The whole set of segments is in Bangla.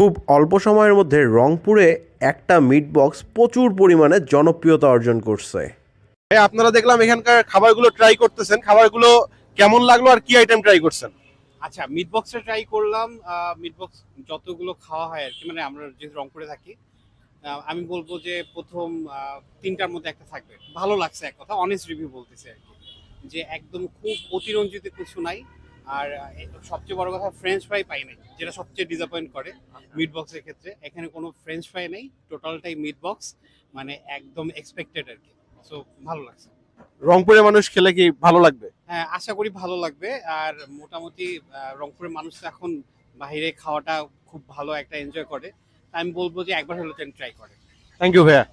খুব অল্প সময়ের মধ্যে রংপুরে একটা মিট বক্স প্রচুর পরিমাণে জনপ্রিয়তা অর্জন করছে। ভাই আপনারা দেখলাম এখানকার খাবারগুলো ট্রাই করতেছেন। খাবারগুলো কেমন লাগল আর কি আইটেম ট্রাই করছেন? আচ্ছা মিট বক্সটা ট্রাই করলাম। মিট বক্স যতগুলো খাওয়া হয় আর কি মানে আমরা যেহেতু রংপুরে থাকি আমি বলব যে প্রথম তিনটার মধ্যে একটা থাকবে। ভালো লাগছে এক কথা অনেস্ট রিভিউ বলতেছে আর কি যে একদম খুব অতিরঞ্জিত কিছু নাই। আর সবচেয়ে বড় কথা ফ্রেঞ্চ ফ্রাই পাই নাই যেটা সবচেয়ে ডিসঅ্যাপয়েন্ট করে মিট বক্সের ক্ষেত্রে। এখানে কোনো ফ্রেঞ্চ ফ্রাই নেই টোটালটাই মিট বক্স মানে একদম এক্সপেক্টেড আর কি। সো ভালো লাগছে। রংপুরের মানুষ খেলে কি ভালো লাগবে? হ্যাঁ আশা করি ভালো লাগবে। আর মোটামুটি রংপুরের মানুষ এখন বাইরে খাওয়াটা খুব ভালো একটা এনজয় করে। তাই আমি বলব যে একবার হলো ট্রাই করে। থ্যাংক ইউ ভাইয়া।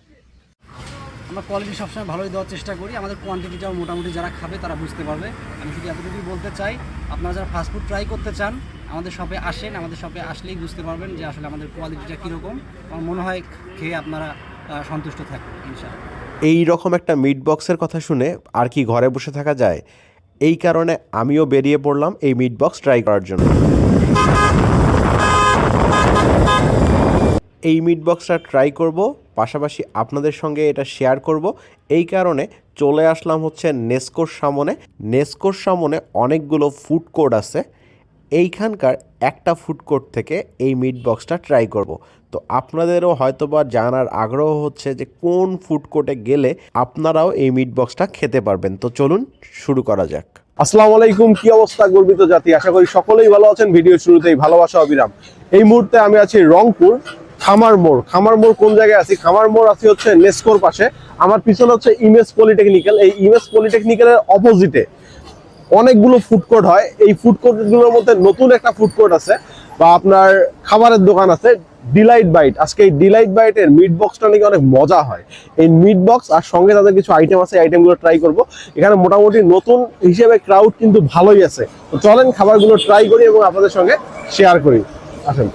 আমরা কোয়ালিটি সবসময় ভালোই দেওয়ার চেষ্টা করি। আমাদের কোয়ান্টিটিটাও মোটামুটি যারা খাবে তারা বুঝতে পারবে। আমি শুধু এতটুকুই বলতে চাই, আপনারা যারা ফাস্টফুড ট্রাই করতে চান, আমাদের শপে আসেন, আমাদের শপে আসলেই বুঝতে পারবেন যে আসলে আমাদের কোয়ালিটিটা কীরকম। আমার মনে হয় খেয়ে আপনারা সন্তুষ্ট থাকবেন, ইনশাআল্লাহ। এই রকম একটা মিট বক্সের কথা শুনে আর কি ঘরে বসে থাকা যায়? এই কারণে আমিও বেরিয়ে পড়লাম এই মিট বক্স ট্রাই করার জন্য। এই মিট বক্সটা ট্রাই করব, পাশাপাশি আপনাদের সঙ্গে এটা শেয়ার করব। এই কারণে চলে আসলাম হচ্ছে নেস্কোর সামনে। নেস্কোর সামনে অনেকগুলো ফুড কোর্ট আছে। এইখানকার একটা ফুড কোর্ট থেকে এই মিট বক্সটা ট্রাই করব। তো আপনাদেরও হয়তোবা জানার আগ্রহ হচ্ছে যে কোন ফুড কোর্টে গেলে আপনারাও এই মিট বক্সটা খেতে পারবেন। তো চলুন শুরু করা যাক। আসসালামু আলাইকুম, কি অবস্থা গর্বিত জাতি? আশা করি সকলেই ভালো আছেন। ভিডিও শুরুতেই ভালোবাসা, অবিরাম। এই মুহূর্তে আমি আছি রংপুর। খামার মোড়। খামার মোড় কোন জায়গায় আছি? খামার মোড় আছি হচ্ছে নেস্কোর পাশে। আমার পিছনে হচ্ছে ইমেজ পলিটেকনিক্যাল। এই ইমেজ পলিটেকনিক্যালের অপোজিটে অনেকগুলো ফুড কোর্ট হয়। এই ফুড কোর্টগুলোর মধ্যে নতুন একটা ফুড কোর্ট আছে বা আপনার খাবারের দোকান আছে ডিলাইট বাইট আজকে এই ডিলাইট বাইটের মিট বক্সটা নাকি অনেক মজা হয়। এই মিট বক্স আর সঙ্গে তাদের কিছু আইটেম আছে আইটেমগুলো ট্রাই করব। এখানে মোটামুটি নতুন হিসেবে ক্রাউড কিন্তু ভালোই আছে। তো চলেন খাবারগুলো ট্রাই করি এবং আপনাদের সঙ্গে শেয়ার করি। আসেন।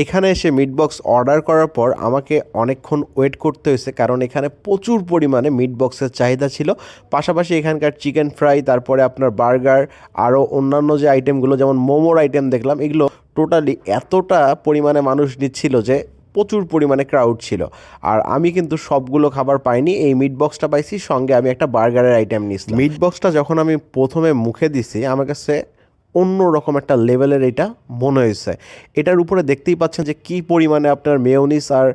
এখানে এসে মিট বক্স অর্ডার করার পর আমাকে অনেকক্ষণ ওয়েট করতে হয়েছে, কারণ এখানে প্রচুর পরিমাণে মিট বক্সের চাহিদা ছিল। পাশাপাশি এখানকার চিকেন ফ্রাই তারপরে আপনার বার্গার আরও অন্যান্য যে আইটেমগুলো যেমন মোমোর আইটেম দেখলাম, এগুলো টোটালি এতটা পরিমাণে মানুষ নিচ্ছিল যে প্রচুর পরিমাণে ক্রাউড ছিল। আর আমি কিন্তু সবগুলো খাবার পাইনি, এই মিট বক্সটা পাইছি, সঙ্গে আমি একটা বার্গারের আইটেম নিয়েছি মিট বক্সটা যখন আমি প্রথমে মুখে দিছি, আমার কাছে অন্য রকম একটা লেভেলের এটা মনে হয়েছে। এটার উপরে দেখতেই পাচ্ছেন যে কি পরিমাণে আপনার মেয়োনিস আর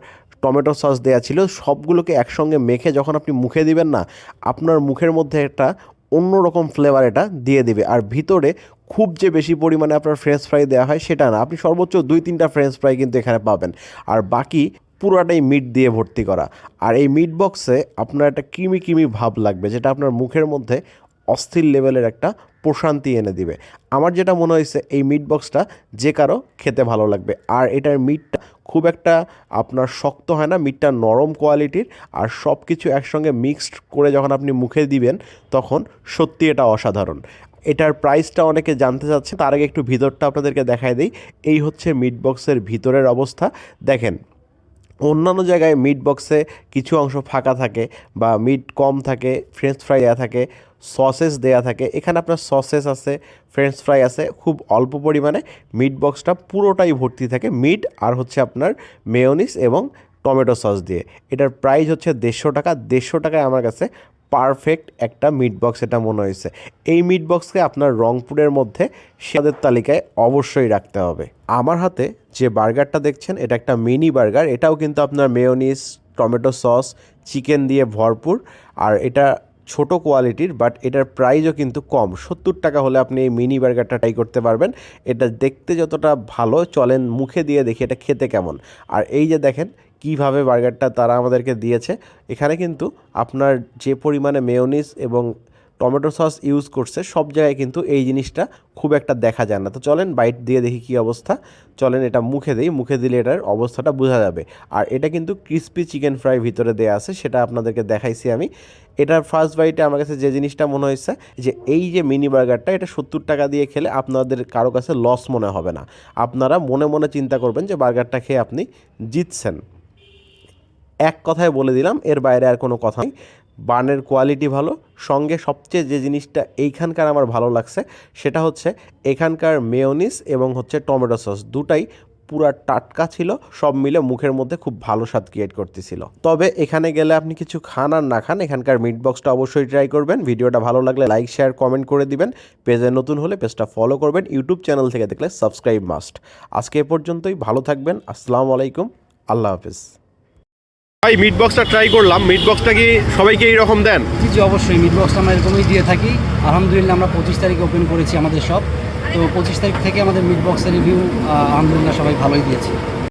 টমেটো সস দেওয়া ছিল, সবগুলোকে একসঙ্গে মেখে যখন আপনি মুখে দিবেন না, আপনার মুখের মধ্যে একটা অন্যরকম ফ্লেভার এটা দিয়ে দিবে। আর ভিতরে খুব যে বেশি পরিমাণে আপনার ফ্রেঞ্চ ফ্রাই দেওয়া হয় সেটা না, আপনি সর্বোচ্চ দুই তিনটা ফ্রেঞ্চ ফ্রাই কিন্তু এখানে পাবেন। আর বাকি পুরাটাই মিট দিয়ে ভর্তি করা। আর এই মিট বক্সে আপনার একটা কিমি কিমি ভাব লাগবে, যেটা আপনার মুখের মধ্যে অস্থির লেভেলের একটা প্রশান্তি এনে দিবে। আমার যেটা মনে হয়েছে, এই মিট বক্সটা যে কারও খেতে ভালো লাগবে। আর এটার মিটটা খুব একটা আপনার শক্ত হয় না মিটটা নরম কোয়ালিটির আর সব কিছু একসঙ্গে মিক্সড করে যখন আপনি মুখে দিবেন, তখন সত্যি এটা অসাধারণ। এটার প্রাইসটা অনেকে জানতে চাচ্ছে, তার আগে একটু ভিতরটা আপনাদেরকে দেখায় দিই। এই হচ্ছে মিট বক্সের ভিতরের অবস্থা। দেখেন অন্যান্য জায়গায় মিট বক্সে কিছু অংশ ফাঁকা থাকে বা মিট কম থাকে ফ্রেঞ্চ ফ্রাই দেওয়া থাকে সসেস দেয়া থাকে। এখানে আপনার সসেস আছে ফ্রেঞ্চ ফ্রাই আছে, খুব অল্প পরিমাণে মিট বক্সটা পুরোটাই ভর্তি থাকে। মিট আর হচ্ছে আপনার মেয়োনিস এবং টমেটো সস দিয়ে। এটার প্রাইস হচ্ছে দেড়শো টাকা। দেড়শো টাকায় আমার কাছে পারফেক্ট একটা মিট বক্স এটা মনে হয়েছে। এই মিট বক্সকে আপনার রংপুরের মধ্যে স্বাদের তালিকায় অবশ্যই রাখতে হবে। আমার হাতে যে বার্গারটা দেখছেন, এটা একটা মিনি বার্গার। এটাও কিন্তু আপনার মেয়োনিস টমেটো সস চিকেন দিয়ে ভরপুর। আর এটা ছোট কোয়ালিটির বাট এটার প্রাইসও কিন্তু কম। সত্তর টাকা হলে আপনি এই মিনি বার্গারটা ট্রাই করতে পারবেন। এটা দেখতে যতটা ভালো, চলেন মুখে দিয়ে দেখি এটা খেতে কেমন। আর এই যে দেখেন কীভাবে বার্গারটা তারা আমাদেরকে দিয়েছে, এখানে কিন্তু আপনার যে পরিমাণে মেয়োনিস এবং টমেটো সস ইউজ করছে, সব জায়গায় কিন্তু এই জিনিসটা খুব একটা দেখা যায় না। তো চলেন বাইট দিয়ে দেখি কী অবস্থা। চলেন এটা মুখে দিই, মুখে দিলে এটার অবস্থাটা বোঝা যাবে। আর এটা কিন্তু ক্রিস্পি চিকেন ফ্রাই ভিতরে দেওয়া আছে, সেটা আপনাদেরকে দেখাইছি আমি। এটার ফার্স্ট বাইটে আমার কাছে যে জিনিসটা মনে হয়েছে, যে এই যে মিনি বার্গারটা, এটা সত্তর টাকা দিয়ে খেলে আপনাদের কারও কাছে লস মনে হবে না। আপনারা মনে মনে চিন্তা করবেন যে বার্গারটা খেয়ে আপনি জিতছেন। এক কথায় বলে দিলাম, এর বাইরে আর কোনো কথা নেই। বানের কোয়ালিটি ভালো। সঙ্গে সবচেয়ে যে জিনিসটা এইখানকার আমার ভালো লাগছে, সেটা হচ্ছে এখানকার মেয়োনিস এবং হচ্ছে টমেটো সস দুটাই পুরা টাটকা ছিল, সব মিলে মুখের মধ্যে খুব ভালো স্বাদ ক্রিয়েট করতেছিল। তবে এখানে গেলে আপনি কিছু খান আর না খান, এখানকার মিট বক্সটা অবশ্যই ট্রাই করবেন। ভিডিওটা ভালো লাগলে লাইক শেয়ার কমেন্ট করে দিবেন। পেজে নতুন হলে পেজটা ফলো করবেন। ইউটিউব চ্যানেল থেকে দেখলে সাবস্ক্রাইব মাস্ট আজকে এ পর্যন্তই, ভালো থাকবেন। আসসালামু আলাইকুম। আল্লাহ হাফিজ। ভাই মিট বক্সটা ট্রাই করলাম। মিট বক্সটা কি সবাইকে এইরকম দেন? জি জি, অবশ্যই। মিট বক্সটা আমরা এরকমই দিয়ে থাকি। আলহামদুলিল্লাহ, আমরা পঁচিশ তারিখে ওপেন করেছি আমাদের শপ তো পঁচিশ তারিখ থেকে আমাদের মিট বক্সের রিভিউ আলহামদুলিল্লাহ সবাই ভালোই দিয়েছে।